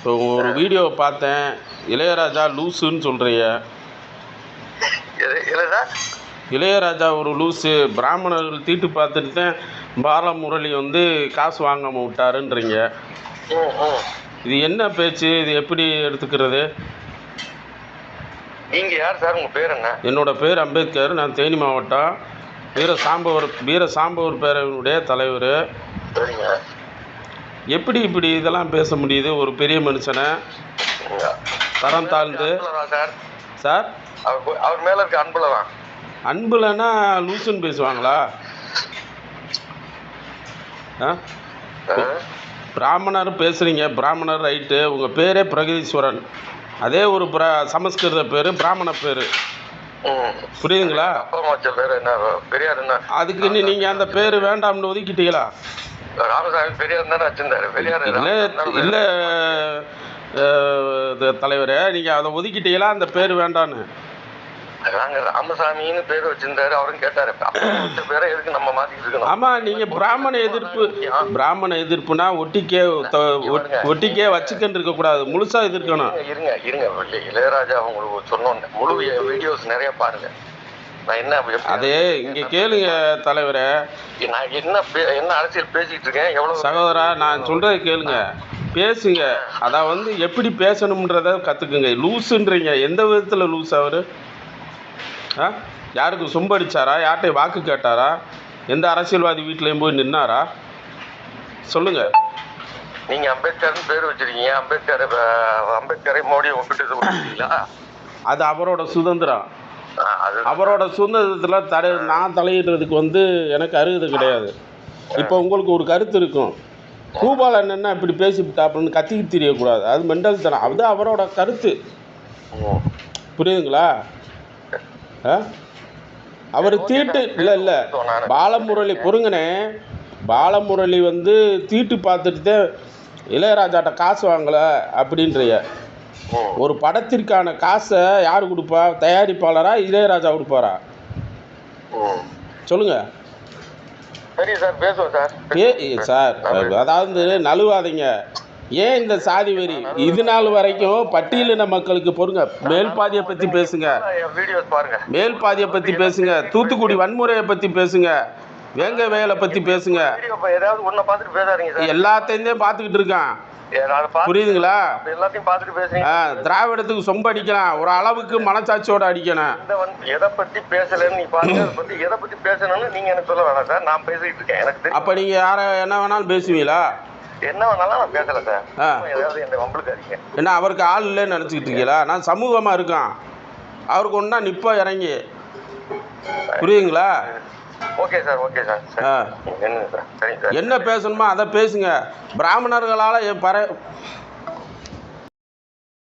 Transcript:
இப்போ ஒரு வீடியோவை பார்த்தேன். இளையராஜா லூசுன்னு சொல்கிறீங்க இளையராஜா ஒரு லூசு. பிராமணர்கள் தீட்டு பார்த்துட்டு தான் பாலமுரளி வந்து காசு வாங்காமல் விட்டாருன்றீங்க. இது என்ன பேச்சு? இது எப்படி எடுத்துக்கிறது? நீங்க யார் சார்? உங்க பேர் என்ன? என்னோட பேர் அம்பேத்கர். நான் தேனி மாவட்டம். வீர சாம்பவர் வீர சாம்பவர் பேரவையினுடைய தலைவர். சரிங்க. எப்படி இப்படி இதெல்லாம் பேச முடியுது? ஒரு பெரிய மனுஷனை தரம் தாழ்ந்து. சார்? அவர் மேல இருக்க அன்புல தான். அன்புலன்னா லூசுன்னு பேசுவாங்களா? பிராமணர் பேசுகிறீங்க பிராமணர் ரைட்டு. உங்கள் பேரே பிரகதீஸ்வரன். அதே ஒரு பிர சமஸ்கிருத பேர் பிராமண பேர். புரியுதுங்களா? அப்பா அம்மா வச்ச பேர் என்ன? பெரியார் என்ன? அதுக்கு இன்னும் நீங்கள் அந்த பேர் வேண்டாம்னு ஒதுக்கிட்டீங்களா? ராமசாமி பெரியார் தானே வச்சிருந்தாரு. பெரியார் இல்லை இல்லை தலைவரே நீங்கள் அதை ஒதுக்கிட்டீங்களா? அந்த பேர் வேண்டான்னு. நாங்க ராமசாமின்னு பேர் வச்சிருந்தாரு அவரும் கேட்டாரு. பேரை எதுக்கு நம்ம மாத்திட்டு இருக்கணும்? ஆமாம் நீங்கள் பிராமண எதிர்ப்பு பிராமண எதிர்ப்புனா ஒட்டிக்கே ஒட்டிக்கே வச்சுக்கிட்டு இருக்கக்கூடாது முழுசாக எதிர்க்கணும். இருங்க, இருங்க இளையராஜா உங்களுக்கு சொன்னோன்னு. முழு வீடியோஸ் நிறைய பாருங்க. நான் என்ன அதே இங்கே கேளுங்க தலைவரே. நான் என்ன என்ன அரசியல் பேசிட்டு இருக்கேன்? எவ்வளவு சகோதரா நான் சொல்கிறத கேளுங்க. பேசுங்க. அதான் வந்து எப்படி பேசணுன்றத கற்றுக்குங்க லூஸுன்றீங்க எந்த விதத்தில் லூஸ் அவர்? ஆ? யாருக்கு சொம்படிச்சாரா யார்கிட்ட வாக்கு கேட்டாரா? எந்த அரசியல்வாதி வீட்லேயும் போய் நின்னாரா? சொல்லுங்கள் நீங்க அம்பேத்கர்னு பேர் வச்சிருக்கீங்க. அம்பேத்கர் அம்பேத்கரை மோடி ஒப்பிட்டு அது அவரோட சுதந்திரம். அவரோட சுதந்திரத்தில் தடை நான் தலையிடுறதுக்கு வந்து எனக்கு அருகதை கிடையாது. இப்போ உங்களுக்கு ஒரு கருத்து இருக்கும். பூபாலன் என்ன இப்படி பேசிவிட்டாப்புன்னு கத்திக்கிட்டு தெரியக்கூடாது. அது மெண்டல் தனம் அது அவரோட கருத்து. புரியுதுங்களா? அவர் தீட்டு இல்லை இல்லை. பாலமுரளி பொறுங்கண்ணே பாலமுரளி வந்து தீட்டு பார்த்துட்டு தான் இளையராஜாட்ட காசு வாங்கலை அப்படின்றிய. ஒரு படத்திற்கான காசை யார் கொடுப்பா? தயாரிப்பாளரா இளையராஜா கொடுப்பாரா? ம். சொல்லுங்கள் சரி சார் பேசுவோம் சார். ஏ சார் அதாவது நழுவாதீங்க. ஏன் இந்த சாதி வெறி? இது நாள் வரைக்கும் பட்டியலின மக்களுக்கு பொறுங்க. மேல் பாதியை பற்றி பேசுங்க. மேல் பாதியை பற்றி பேசுங்க. தூத்துக்குடி வன்முறையை பற்றி பேசுங்க. வேங்க வேலை பற்றி பேசுங்க எல்லாத்தையும் பார்த்துக்கிட்டு இருக்கான். புரியுதுங்களா? எல்லாத்தையும் பார்த்துட்டு பேசுறீங்க. ஆ திராவிடத்துக்கு சொம்ப அடிக்கலாம். ஒரு அளவுக்கு மனசாட்சியோட அடிக்கணும். இதை வந்து எதை பத்தி பேசலன்னு நீ பாருங்க. பத்தி எதை பத்தி பேசணும்னு நீங்க எனக்கு சொல்ல வேணாம் சார். நான் பேசிட்டு இருக்கேன் எனக்கு அப்போ நீங்கள் யாரை என்ன வேணாலும் பேசுவீங்களா? என்ன வேணாலும் நான் பேசல சார். ஏதாவது என்ன வம்பளுக்கு அடிங்க என்ன அவருக்கு ஆள் இல்லைன்னு நினச்சிக்கிட்டு இருக்கீங்களா? நான் சமூகமாக இருக்கான். அவருக்கு ஒன்றா நிற்பா இறங்கி. புரியுதுங்களா? Okay sir okay sir. ஆ. என்ன சார்? சரிங்க சார். என்ன பேசணுமோ அதை பேசுங்க. பிராமணர்களால் என் பற